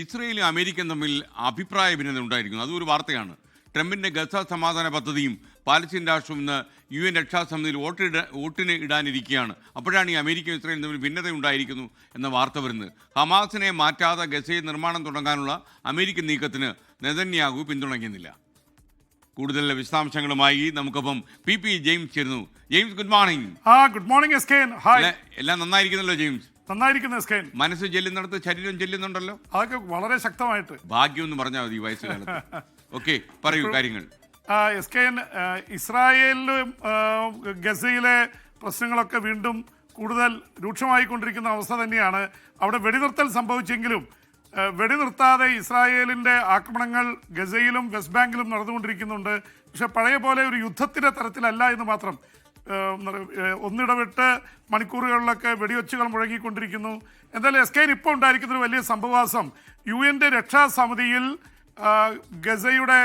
ഇസ്രയേലും അമേരിക്കയും തമ്മിൽ അഭിപ്രായ ഭിന്നത ഉണ്ടായിരിക്കുന്നു അതൊരു വാർത്തയാണ്. ട്രംപിന്റെ ഗസ സമാധാന പദ്ധതിയും പാലസ്തീൻ രാഷ്ട്രവും ഇന്ന് യു എൻ രക്ഷാസമിതിയിൽ വോട്ടിട വോട്ടിന് ഇടാനിരിക്കുകയാണ്. അപ്പോഴാണ് ഈ അമേരിക്കയും ഇസ്രയേലും തമ്മിൽ ഭിന്നത ഉണ്ടായിരിക്കുന്നു എന്ന വാർത്ത വരുന്നത്. ഹമാസിനെ മാറ്റാതെ ഗസയിൽ നിർമ്മാണം തുടങ്ങാനുള്ള അമേരിക്കൻ നീക്കത്തിന് നെതന്യാഹു പിന്തുണയ്ക്കുന്നില്ല. കൂടുതൽ വിശദാംശങ്ങളുമായി നമുക്കൊപ്പം പി പി ജെയിംസ് ചേരുന്നു. ജെയിംസ് ഗുഡ് മോർണിംഗ് ആ ഗുഡ് മോർണിംഗ് എല്ലാം നന്നായിരിക്കുന്നല്ലോ ജെയിംസ്? നന്നായിരിക്കുന്നു എസ്കേൻ മനസ്സ് ചെല്ലുന്നിടത്ത് ശരീരം ചെല്ലുന്നുണ്ടല്ലോ? അതൊക്കെ വളരെ ശക്തമായിട്ട്. ഭാഗ്യം എന്ന് പറഞ്ഞാൽ മതി ഈ വയസ്സുകാലത്ത്. ഓക്കെ പറയൂ കാര്യങ്ങൾ. എസ് കെ എൻ ഇസ്രായേലിലും ഗസയിലെ പ്രശ്നങ്ങളൊക്കെ വീണ്ടും കൂടുതൽ രൂക്ഷമായിക്കൊണ്ടിരിക്കുന്ന അവസ്ഥ തന്നെയാണ്. അവിടെ വെടിനിർത്തൽ സംഭവിച്ചെങ്കിലും വെടിനിർത്താതെ ഇസ്രായേലിന്റെ ആക്രമണങ്ങൾ ഗസയിലും വെസ്റ്റ് ബാങ്കിലും നടന്നുകൊണ്ടിരിക്കുന്നുണ്ട്. പക്ഷെ പഴയ പോലെ ഒരു യുദ്ധത്തിന്റെ തരത്തിലല്ല എന്ന് മാത്രം. ഒന്നിടവിട്ട് മണിക്കൂറുകളിലൊക്കെ വെടിവെച്ചുകൾ മുഴങ്ങിക്കൊണ്ടിരിക്കുന്നു. എന്തായാലും എസ് കെയിൽ ഇപ്പോൾ ഉണ്ടായിരിക്കുന്ന ഒരു വലിയ സംഭവാസം യു എന്റെ രക്ഷാസമിതിയിൽ ഗസയുടെ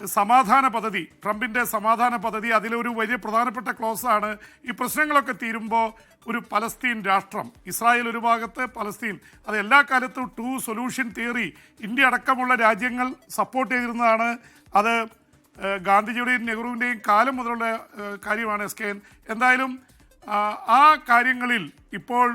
സമാധാന പദ്ധതി ട്രംപിന്റെ സമാധാന പദ്ധതി അതിലൊരു വലിയ പ്രധാനപ്പെട്ട ക്ലോസാണ് ഈ പ്രശ്നങ്ങളൊക്കെ തീരുമ്പോൾ ഒരു പലസ്തീൻ രാഷ്ട്രം ഇസ്രായേൽ ഒരു ഭാഗത്ത് പലസ്തീൻ അത് എല്ലാ കാലത്തും ടു സൊല്യൂഷൻ തിയറി ഇന്ത്യ അടക്കമുള്ള രാജ്യങ്ങൾ സപ്പോർട്ട് ചെയ്തിരുന്നതാണ്. അത് ഗാന്ധിജിയുടെയും നെഹ്റുവിന്റെയും കാലം മുതലുള്ള കാര്യമാണ് എസ് കെ എൻ. എന്തായാലും ആ, കാര്യങ്ങളിൽ ഇപ്പോൾ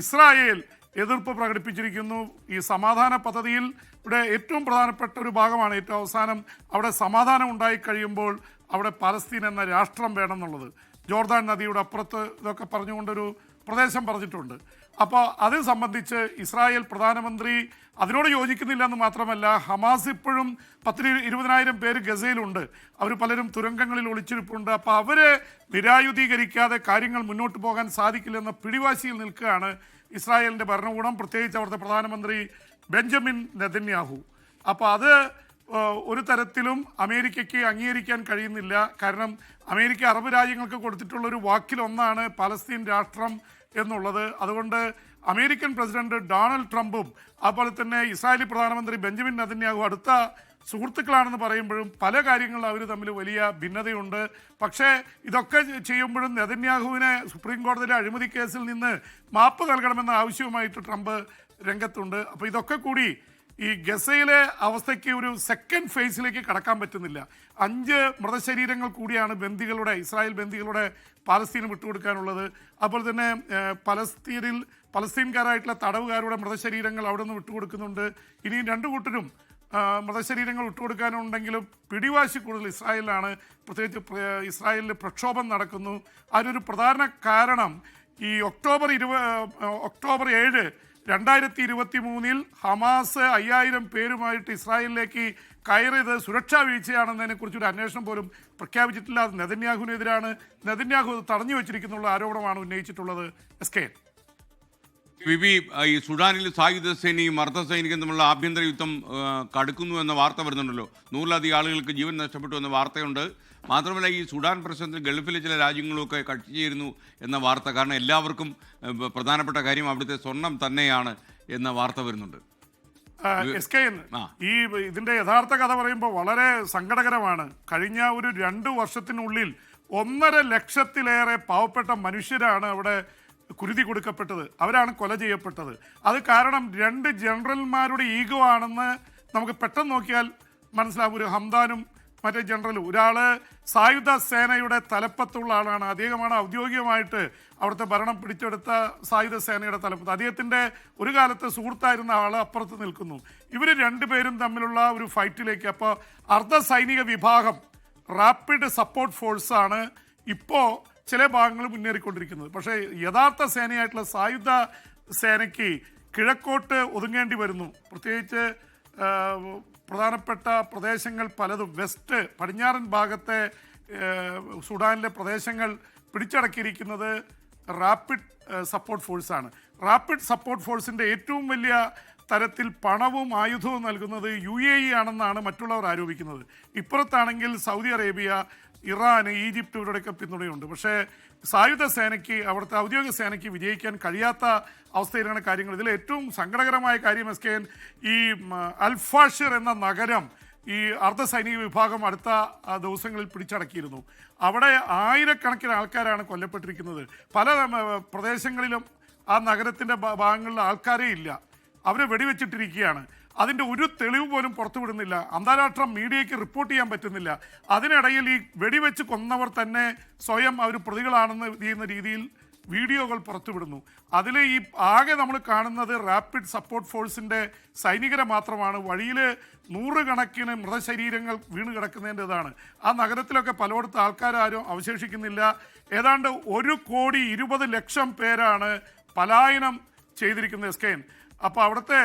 ഇസ്രായേൽ എതിർപ്പ് പ്രകടിപ്പിച്ചിരിക്കുന്നു. ഈ സമാധാന പദ്ധതിയിൽ ഇവിടെ ഏറ്റവും പ്രധാനപ്പെട്ട ഒരു ഭാഗമാണ് ഏറ്റവും അവസാനം അവിടെ സമാധാനം ഉണ്ടായി കഴിയുമ്പോൾ അവിടെ പലസ്തീൻ എന്ന രാഷ്ട്രം വേണമെന്നുള്ളത് ജോർദാൻ നദിയുടെ അപ്പുറത്ത് ഇതൊക്കെ പറഞ്ഞുകൊണ്ടൊരു പ്രദേശം പറഞ്ഞിട്ടുണ്ട്. അപ്പോൾ അത് സംബന്ധിച്ച് ഇസ്രായേൽ പ്രധാനമന്ത്രി അതിനോട് യോജിക്കുന്നില്ല എന്ന് മാത്രമല്ല ഹമാസ് ഇപ്പോഴും പത്തിന് ഇരുപതിനായിരം പേര് ഗസയിലുണ്ട്. അവർ പലരും തുരങ്കങ്ങളിൽ ഒളിച്ചിരിപ്പുണ്ട്. അപ്പോൾ അവരെ നിരായുധീകരിക്കാതെ കാര്യങ്ങൾ മുന്നോട്ട് പോകാൻ സാധിക്കില്ലെന്ന പിടിവാശിയിൽ നിൽക്കുകയാണ് ഇസ്രായേലിന്റെ ഭരണകൂടം പ്രത്യേകിച്ച് അവിടുത്തെ പ്രധാനമന്ത്രി ബെഞ്ചമിൻ നെതന്യാഹു. അപ്പോൾ അത് ഒരു തരത്തിലും അമേരിക്കയ്ക്ക് അംഗീകരിക്കാൻ കഴിയുന്നില്ല. കാരണം അമേരിക്ക അറബ് രാജ്യങ്ങൾക്ക് കൊടുത്തിട്ടുള്ള ഒരു വാക്കിലൊന്നാണ് പലസ്തീൻ രാഷ്ട്രം എന്നുള്ളത്. അതുകൊണ്ട് അമേരിക്കൻ പ്രസിഡന്റ് ഡൊണാൾഡ് ട്രംപും അതുപോലെ തന്നെ ഇസ്രായേലി പ്രധാനമന്ത്രി ബെഞ്ചമിൻ നെതന്യാഹു അടുത്ത സുഹൃത്തുക്കളാണെന്ന് പറയുമ്പോഴും പല കാര്യങ്ങളിലും അവർ തമ്മിൽ വലിയ ഭിന്നതയുണ്ട്. പക്ഷേ ഇതൊക്കെ ചെയ്യുമ്പോഴും നെതന്യാഹുവിനെ സുപ്രീം കോടതിയിലെ അഴിമതി കേസിൽ നിന്ന് മാപ്പ് നൽകണമെന്ന ആവശ്യവുമായിട്ട് ട്രംപ് രംഗത്തുണ്ട്. അപ്പോൾ ഇതൊക്കെ കൂടി ഈ ഗസയിലെ അവസ്ഥയ്ക്ക് ഒരു സെക്കൻഡ് ഫേസിലേക്ക് കടക്കാൻ പറ്റുന്നില്ല. അഞ്ച് മൃതശരീരങ്ങൾ കൂടിയാണ് ബന്ദികളുടെ ഇസ്രായേൽ ബന്ദികളുടെ പാലസ്തീന് വിട്ടുകൊടുക്കാനുള്ളത്. അതുപോലെ തന്നെ പലസ്തീനിൽ പലസ്തീൻകാരായിട്ടുള്ള തടവുകാരുടെ മൃതശരീരങ്ങൾ അവിടെ നിന്ന് വിട്ടുകൊടുക്കുന്നുണ്ട്. ഇനിയും രണ്ടു കൂട്ടരും മൃതശരീരങ്ങൾ വിട്ടുകൊടുക്കാനുണ്ടെങ്കിലും പിടിവാശി കൂടുതൽ ഇസ്രായേലിലാണ്. പ്രത്യേകിച്ച് പ്ര- ഇസ്രായേലിൽ പ്രക്ഷോഭം നടക്കുന്നു. അതിനൊരു പ്രധാന കാരണം ഈ ഒക്ടോബർ ഇരുപ ഒക്ടോബർ ഏഴ് രണ്ടായിരത്തി ഇരുപത്തി മൂന്നിൽ ഹമാസ് അയ്യായിരം പേരുമായിട്ട് ഇസ്രായേലിലേക്ക് കയറിയത് സുരക്ഷാ വീഴ്ചയാണെന്നതിനെ കുറിച്ചൊരു അന്വേഷണം പോലും പ്രഖ്യാപിച്ചിട്ടില്ല. അത് നെതന്യാഹുവിനെതിരാണ്. നെതന്യാഹു അത് തടഞ്ഞു വെച്ചിരിക്കുന്നുള്ള ആരോപണമാണ് ഉന്നയിച്ചിട്ടുള്ളത്. എസ് കെ പി ഈ സുഡാനിൽ സായുധ സേനയും അർദ്ധ സൈനികരും തമ്മിലുള്ള ആഭ്യന്തര യുദ്ധം കടുക്കുന്നു എന്ന വാർത്ത വരുന്നുണ്ടല്ലോ. നൂറിലധികം ആളുകൾക്ക് ജീവൻ നഷ്ടപ്പെട്ടു എന്ന വാർത്തയുണ്ട്. മാത്രമല്ല ഈ സുഡാൻ പ്രശ്നത്തിൽ ഗൾഫിലെ ചില രാജ്യങ്ങളൊക്കെ കക്ഷി ചേരുന്നു എന്ന വാർത്ത. കാരണം എല്ലാവർക്കും പ്രധാനപ്പെട്ട കാര്യം അവിടുത്തെ സ്വർണം തന്നെയാണ് എന്ന വാർത്ത വരുന്നുണ്ട്. എസ് കെ എൻ ഈ ഇതിന്റെ യഥാർത്ഥ കഥ പറയുമ്പോൾ വളരെ സങ്കടകരമാണ്. കഴിഞ്ഞ ഒരു രണ്ട് വർഷത്തിനുള്ളിൽ ഒന്നര ലക്ഷത്തിലേറെ പാവപ്പെട്ട മനുഷ്യരാണ് അവിടെ കുരുതി കൊടുക്കപ്പെട്ടത്. അവരാണ് കൊല ചെയ്യപ്പെട്ടത്. അത് കാരണം രണ്ട് ജനറൽമാരുടെ ഈഗോ ആണെന്ന് നമുക്ക് പെട്ടെന്ന് നോക്കിയാൽ മനസ്സിലാവും. ഒരു ഹംദാനും മറ്റേ ജനറൽ ഒരാൾ സായുധ സേനയുടെ തലപ്പത്തുള്ള ആളാണ്. അദ്ദേഹമാണ് ഔദ്യോഗികമായിട്ട് അവിടുത്തെ ഭരണം പിടിച്ചെടുത്ത സായുധ സേനയുടെ തലപ്പത്ത്. അദ്ദേഹത്തിന്റെ ഒരു കാലത്ത് സുഹൃത്തായിരുന്ന ആൾ അപ്പുറത്ത് നിൽക്കുന്നു. ഇവർ രണ്ടുപേരും തമ്മിലുള്ള ഒരു ഫൈറ്റിലേക്ക് അപ്പോൾ അർദ്ധ സൈനിക വിഭാഗം റാപ്പിഡ് സപ്പോർട്ട് ഫോഴ്സാണ് ഇപ്പോൾ ചില ഭാഗങ്ങൾ മുന്നേറിക്കൊണ്ടിരിക്കുന്നത്. പക്ഷേ യഥാർത്ഥ സേനയായിട്ടുള്ള സായുധ സേനയ്ക്ക് കിഴക്കോട്ട് ഒതുങ്ങേണ്ടി വരുന്നു. പ്രത്യേകിച്ച് പ്രധാനപ്പെട്ട പ്രദേശങ്ങൾ പലതും വെസ്റ്റ് പടിഞ്ഞാറൻ ഭാഗത്തെ സുഡാനിലെ പ്രദേശങ്ങൾ പിടിച്ചടക്കിയിരിക്കുന്നത് റാപ്പിഡ് സപ്പോർട്ട് ഫോഴ്സാണ്. റാപ്പിഡ് സപ്പോർട്ട് ഫോഴ്സിന്റെ ഏറ്റവും വലിയ തരത്തിൽ പണവും ആയുധവും നൽകുന്നത് യു എ ഇ ആണെന്നാണ് മറ്റുള്ളവർ ആരോപിക്കുന്നത്. ഇപ്പുറത്താണെങ്കിൽ സൗദി അറേബ്യ ഇറാൻ ഈജിപ്ത് ഇവരുടെയൊക്കെ പിന്തുണയുണ്ട്. പക്ഷേ സായുധ സേനയ്ക്ക് അവിടുത്തെ ഔദ്യോഗിക സേനയ്ക്ക് വിജയിക്കാൻ കഴിയാത്ത അവസ്ഥയിലാണ് കാര്യങ്ങൾ. ഇതിൽ ഏറ്റവും സങ്കടകരമായ കാര്യം എസ് കെ ഈ അൽഫാഷിർ എന്ന നഗരം ഈ അർദ്ധ സൈനിക വിഭാഗം അടുത്ത ദിവസങ്ങളിൽ പിടിച്ചടക്കിയിരുന്നു. അവിടെ ആയിരക്കണക്കിന് ആൾക്കാരാണ് കൊല്ലപ്പെട്ടിരിക്കുന്നത്. പല പ്രദേശങ്ങളിലും ആ നഗരത്തിന്റെ ഭാഗങ്ങളിൽ ആൾക്കാരേ ഇല്ല. അവരെ വെടിവെച്ചിട്ടിരിക്കുകയാണ്. അതിന്റെ ഒരു തെളിവ് പോലും പുറത്തുവിടുന്നില്ല അന്താരാഷ്ട്ര മീഡിയയ്ക്ക് റിപ്പോർട്ട് ചെയ്യാൻ പറ്റുന്നില്ല. അതിനിടയിൽ ഈ വെടിവെച്ച് കൊന്നവർ തന്നെ സ്വയം അവർ പ്രതികളാണെന്ന് ചെയ്യുന്ന രീതിയിൽ വീഡിയോകൾ പുറത്തുവിടുന്നു അതിൽ ഈ ആകെ നമ്മൾ കാണുന്നത് റാപ്പിഡ് സപ്പോർട്ട് ഫോഴ്സിന്റെ സൈനികരെ മാത്രമാണ്. വഴിയിൽ നൂറുകണക്കിന് മൃതശരീരങ്ങൾ വീണ് കിടക്കുന്നതിന്റെതാണ്. ആ നഗരത്തിലൊക്കെ പലയിടത്ത് ആൾക്കാരും അവശേഷിക്കുന്നില്ല. ഏതാണ്ട് ഒരു കോടി ഇരുപത് ലക്ഷം പേരാണ് പലായനം ചെയ്തിരിക്കുന്നത് എസ് കെ എൻ. അപ്പോൾ അവിടുത്തെ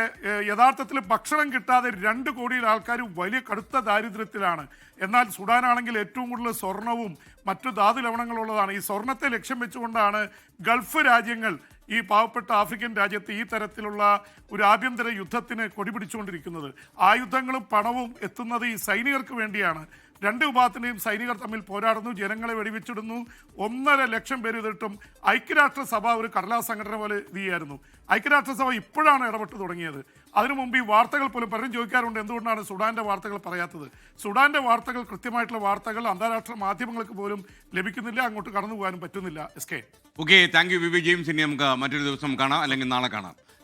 യഥാർത്ഥത്തിൽ ഭക്ഷണം കിട്ടാതെ രണ്ട് കോടിയിൽ ആൾക്കാർ വലിയ കടുത്ത ദാരിദ്ര്യത്തിലാണ്. എന്നാൽ സുഡാനാണെങ്കിൽ ഏറ്റവും കൂടുതൽ സ്വർണവും മറ്റു ധാതു ലവണങ്ങളുള്ളതാണ് ഈ സ്വർണത്തെ ലക്ഷ്യം വെച്ചുകൊണ്ടാണ് ഗൾഫ് രാജ്യങ്ങൾ ഈ പാവപ്പെട്ട ആഫ്രിക്കൻ രാജ്യത്ത് ഈ തരത്തിലുള്ള ഒരു ആഭ്യന്തര യുദ്ധത്തിന് കൊടിപിടിച്ചുകൊണ്ടിരിക്കുന്നത് ആയുധങ്ങളും പണവും എത്തുന്നത് ഈ സൈനികർക്ക് വേണ്ടിയാണ്. രണ്ട് വിഭാഗത്തിന്റെയും സൈനികർ തമ്മിൽ പോരാടുന്നു ജനങ്ങളെ വെടിവെച്ചിടുന്നു. ഒന്നര ലക്ഷം പേര് ഇതിട്ടും ഐക്യരാഷ്ട്രസഭ ഒരു കടലാസ് സംഘടന പോലെ ഇത് ചെയ്യായിരുന്നു ഐക്യരാഷ്ട്രസഭ ഇപ്പോഴാണ് ഇടപെട്ട് തുടങ്ങിയത്. അതിനു മുമ്പ് ഈ വാർത്തകൾ പോലും പലരും ചോദിക്കാറുണ്ട് എന്തുകൊണ്ടാണ് സുഡാന്റെ വാർത്തകൾ പറയാത്തത്? സുഡാന്റെ വാർത്തകൾ കൃത്യമായിട്ടുള്ള വാർത്തകൾ അന്താരാഷ്ട്ര മാധ്യമങ്ങൾക്ക് പോലും ലഭിക്കുന്നില്ല അങ്ങോട്ട് കടന്നു പോകാനും പറ്റുന്നില്ല. S K. Okay thank you വിവി ജെയിംസിനെ നമുക്ക് മറ്റൊരു ദിവസം കാണാം അല്ലെങ്കിൽ നാളെ കാണാം.